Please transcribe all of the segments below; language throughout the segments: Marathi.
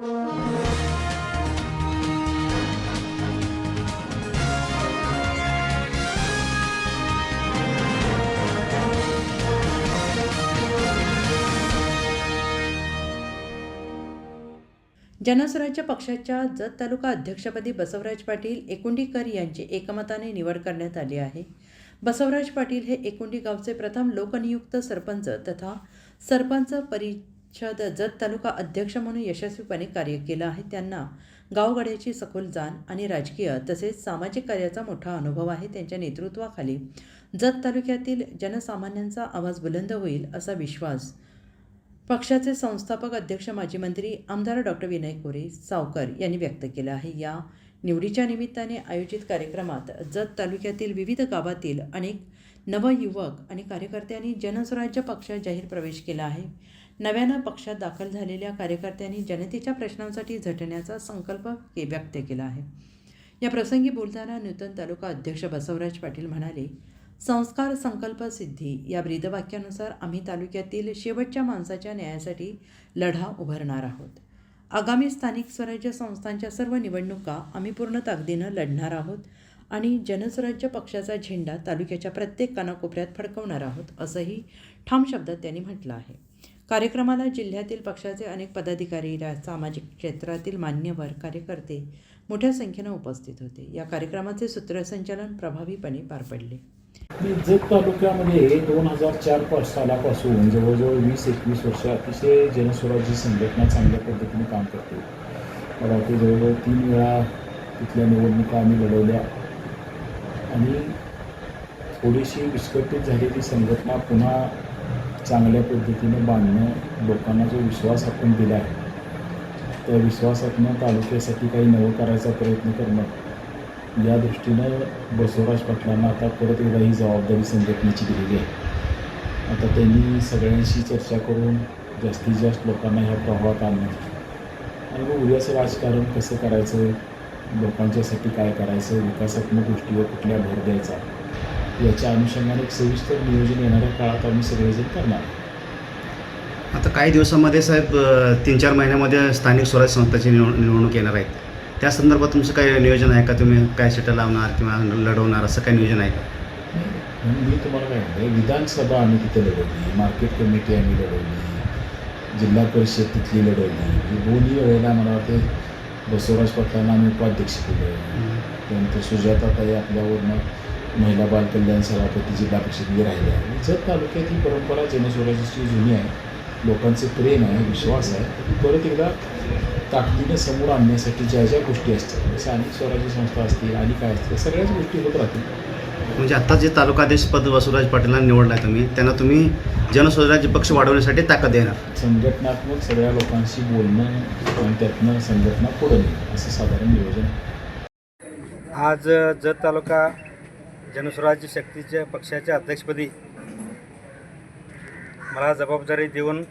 जनस्वराज्य पक्षाच्या जत तालुका अध्यक्षपदी बसवराज पाटील एकुंडीकर यांची एकमताने निवड करण्यात आली आहे. बसवराज पाटील हे एकुंडी गावचे प्रथम लोकनियुक्त सरपंच तथा सरपंच परि छद जत तालुका अध्यक्ष म्हणून यशस्वीपणे कार्य केलं आहे. त्यांना गावगाड्याची सखोल जाण आणि राजकीय तसेच सामाजिक कार्याचा मोठा अनुभव आहे. त्यांच्या नेतृत्वाखाली जत तालुक्यातील जनसामान्यांचा आवाज बुलंद होईल असा विश्वास पक्षाचे संस्थापक अध्यक्ष माजी मंत्री आमदार डॉक्टर विनय कोरे सावकर यांनी व्यक्त केलं आहे. या निवडीच्या निमित्ताने आयोजित कार्यक्रमात जत तालुक्यातील विविध गावातील अनेक नवयुवक आणि कार्यकर्त्यांनी जनस्वराज्य पक्षात जाहीर प्रवेश केला आहे. नव्यानं पक्षात दाखल झालेल्या कार्यकर्त्यांनी जनतेच्या प्रश्नांसाठी झटण्याचा संकल्प के- व्यक्त केला आहे. या प्रसंगी बोलताना नूतन तालुका अध्यक्ष बसवराज पाटील म्हणाले संस्कार संकल्प सिद्धी या ब्रीदवाक्यानुसार आम्ही तालुक्यातील शेवटच्या माणसाच्या न्यायासाठी लढा उभारणार आहोत. आगामी स्थानिक स्वराज्य संस्थांच्या सर्व निवडणुका आम्ही पूर्ण ताकदीनं लढणार आहोत आणि जनस्वराज्य पक्षाचा झेंडा तालुक्याच्या प्रत्येक कानाकोपऱ्यात फडकवणार आहोत असंही ठाम शब्दात त्यांनी म्हटलं आहे. कार्यक्रमाला जिल्ह्यातील पक्षाचे अनेक पदाधिकारी रा सामाजिक क्षेत्रातील मान्यवर कार्यकर्ते मोठ्या संख्येनं उपस्थित होते. या कार्यक्रमाचे सूत्रसंचालन प्रभावीपणे पार पडले. जत तालुक्यामध्ये दोन हजार चार पाच सालापासून जवळजवळ वीस एकवीस वर्ष अतिशय जनस्वराज्य संघटना चांगल्या पद्धतीने काम करते. मला वाटते जवळजवळ तीन वेळा तिथल्या निवडणुका आम्ही लढवल्या. आणि थोडीशी विस्कटीत झालेली संघटना पुन्हा चांगल्या पद्धतीने बांधणं लोकांना जो विश्वास आपण दिला आहे त्या विश्वासातनं तालुक्यासाठी काही नवं करायचा प्रयत्न करणं या दृष्टीनं बसवराज पाटलांना आता परत एकदा ही जबाबदारी संघटनेची दिलेली आहे. आता त्यांनी सगळ्यांशी चर्चा करून जास्तीत जास्त लोकांना ह्या प्रभावात आणणं आणि मग उद्याचं राजकारण कसं करायचं? लोकांच्यासाठी काय करायचं? विकासात्मक गोष्टीवर कुठल्या भर द्यायचा? याच्या अनुषंगाने एक सविस्तर नियोजन येणाऱ्या काळात आम्ही सगळेजण करणार. आता काही दिवसामध्ये साहेब तीन चार महिन्यामध्ये स्थानिक स्वराज्य संस्थाची निवडणूक येणार आहेत त्या संदर्भात तुमचं काही नियोजन आहे का? तुम्ही काय सीटं लावणार किंवा लढवणार असं काही नियोजन आहे का? म्हणून मी तुम्हाला काय म्हणते विधानसभा आम्ही तिथे लढवली मार्केट कमिटी आम्ही लढवली जिल्हा परिषद तिथली लढवली. ही दोन्ही वेळेला मला वाटते बसवराज पाटलांना आम्ही उपाध्यक्ष केलं. त्यानंतर सुजाताताई आपल्यावरनं महिला बाल कल्याण सभापती जिल्हा परिषद राहिल्या. जत तालुक्यात ही परंपरा जनस्वराज्याची जुनी आहे. लोकांचे प्रेम आहे विश्वास आहे ती परत एकदा ताकदीनं समोर आणण्यासाठी ज्या ज्या गोष्टी असतात स्थानिक स्वराज्य संस्था असतील आणि काय असतील सगळ्याच गोष्टी होत राहतील म्हणजे आता जे तालुकाध्यक्ष पद वसुराज पाटीलांना निवडला आहे तुम्ही त्यांना तुम्ही जनस्वराज्य पक्ष वाढवण्यासाठी ताकद देणार संघटनात्मक सगळ्या लोकांशी बोलणं आणि त्यातनं संघटना पुढं असं साधारण नियोजन. आज जत तालुका जनस्वराज्य शक्तीच्या पक्षाच्या अध्यक्षपदी मला जबाबदारी देऊन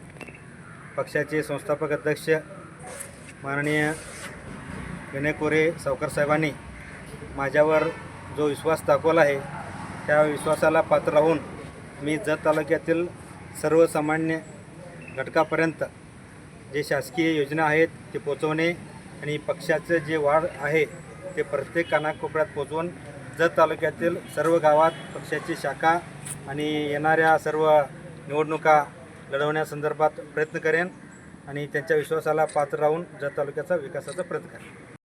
पक्षाचे संस्थापक अध्यक्ष माननीय विनय कोरे सावकर साहेबांनी माझ्यावर जो विश्वास दाखवला आहे त्या विश्वासाला पात्र राहून मी जत तालुक्यातील सर्वसामान्य घटकापर्यंत जे शासकीय योजना आहेत ते पोचवणे आणि पक्षाचं जे वाढ आहे ते प्रत्येक कानाकोपऱ्यात पोचवून जत तालुक्यातील सर्व गावात पक्षाची शाखा आणि येणाऱ्या सर्व निवडणुका लढवण्यासंदर्भात प्रयत्न करेन आणि त्यांच्या विश्वासाला पात्र राहून जत तालुक्याचा विकासाचा प्रयत्न करेन.